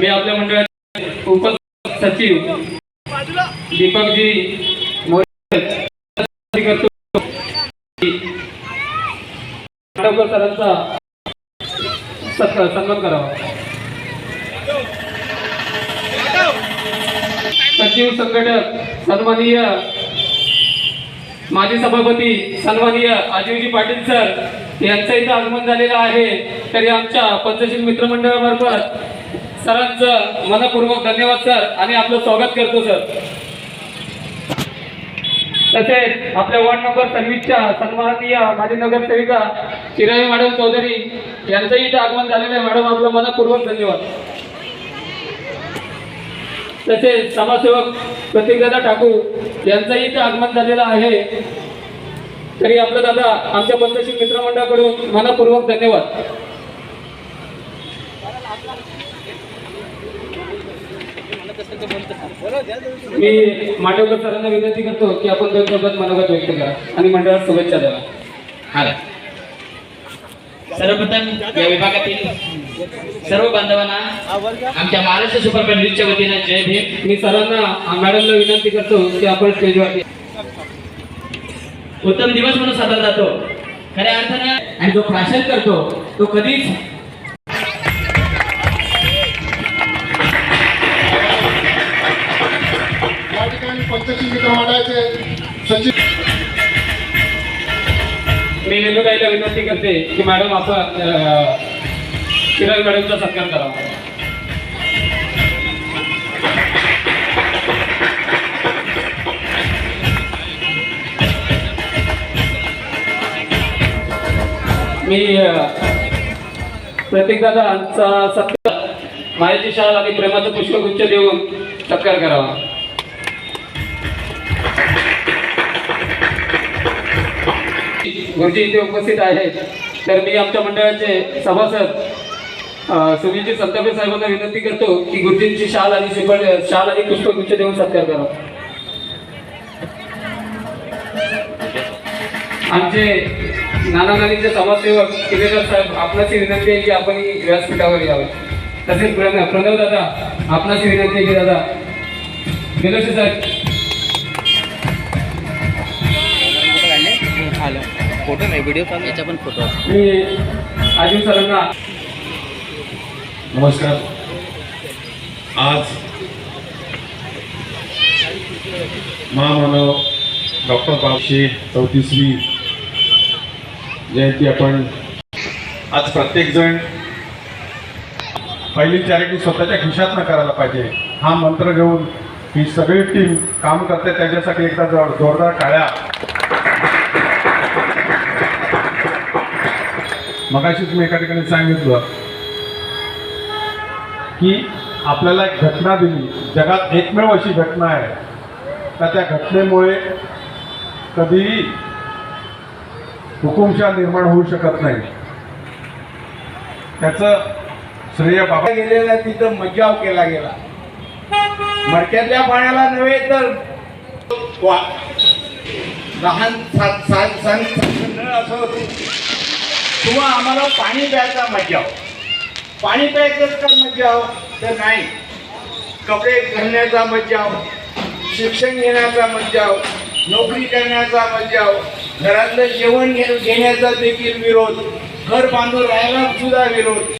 मी आपल्या मंडळाचे उप सचिव दीपकजी मोरे करतो मांडवकर सरांचा सन्मान करावा. सचिव संघटक सन्माननीय माजी सभापती सन्माननीय आजीवजी पाटील सर यांचं इथं आगमन झालेलं आहे. तरी आमच्या पंचशील मित्रमंडळामार्फत सरांचं मनपूर्वक धन्यवाद सर. आणि आपलं स्वागत करतो सर. तसेच आपल्या वॉर्ड नंबर सव्वीसच्या सन्माननीय माजी नगरसेविका चिराई मॅडम चौधरी यांचंही इथं आगमन झालेलं आहे. मॅडम आपलं मनपूर्वक धन्यवाद. तसेच समाजसेवक प्रतीकदादा ठाकूर यांचंही इथं आगमन झालेलं आहे. तरी आपलं दादा आमच्या पंचशील मित्रमंडळाकडून मनपूर्वक धन्यवाद. मी मांडवकर सरांना विनंती करतो की आपण दोन शब्दात मनोगत व्यक्त करा आणि मंडळात शुभेच्छा द्यावा हा. सर्वप्रथम या विभागातील सर्व बांधवांना आमच्या महाराष्ट्र सुपर लीगच्या वतीने जय भीम. मी सरांना मॅडमला विनंती करतो की आपण स्टेजवरती उत्तम दिवस म्हणून साजरा जातो. खऱ्या अर्थाने आणि जो भाषण करतो तो कधीच या ठिकाणी पंचशील मित्र मंडळाचे सचिव मी रेणुताईला विनंती करते की मॅडम आपण किरण मॅडमचा सत्कार करावा मी प्रतीक दादांचा सत्कार मायाची शाल आणि प्रेमाचं पुष्पगुच्छ देऊन सत्कार करावा. गुरुजी इथे उपस्थित आहेत. तर मी आमच्या मंडळाचे सभासद सुनीलजी संतापे साहेबांना विनंती करतो की गुरुजींची शाल आणि श्रीफळ शाल आणि पुष्पगुच्छ देऊन सत्कार करावा. आमचे नाना नानीचे समाजसेवक किरेकर साहेब आपणाची विनंती आहे की आपण ही व्यासपीठावर यावं. तसेच प्रणव प्रणव दादा आपणाची विनंती आहे की दादा गेलोशी साहेब. फोटो नाही व्हिडिओ पण याचा पण फोटो मी आजीव सरांना नमस्कार. आज महामानव डॉक्टर बापशे चौतीसवी जयंती आपण आज प्रत्येकजण पहिली चॅरिटी स्वतःच्या खिशातनं करायला पाहिजे. हा मंत्र घेऊन ही सगळी टीम काम करते. त्याच्यासाठी एकदा जोर जोरदार टाळ्या. मगाशीच मी एका ठिकाणी सांगितलं की आपल्याला एक घटना दिली. जगात एकमेव अशी घटना आहे. का त्या घटनेमुळे कधीही हुकुमशाह निर्माण होऊ शकत नाही. त्याचं श्रेय बाबा गेलेला तिथं मज्जाव केला गेला. मडक्यातल्या पाण्याला नव्हे तर वा- लहान सात सात सांग असं किंवा आम्हाला पाणी प्यायचा मज्जाव. पाणी प्यायचंच का मज्जाव? तर नाही. कपडे घालण्याचा मज्जाव शिक्षण घेण्याचा मज्जाव नोकरी करण्याचा मज्जाव घरातलं जेवण घेण्याचा देखील विरोध. घर बांधून राहायला सुद्धा विरोध.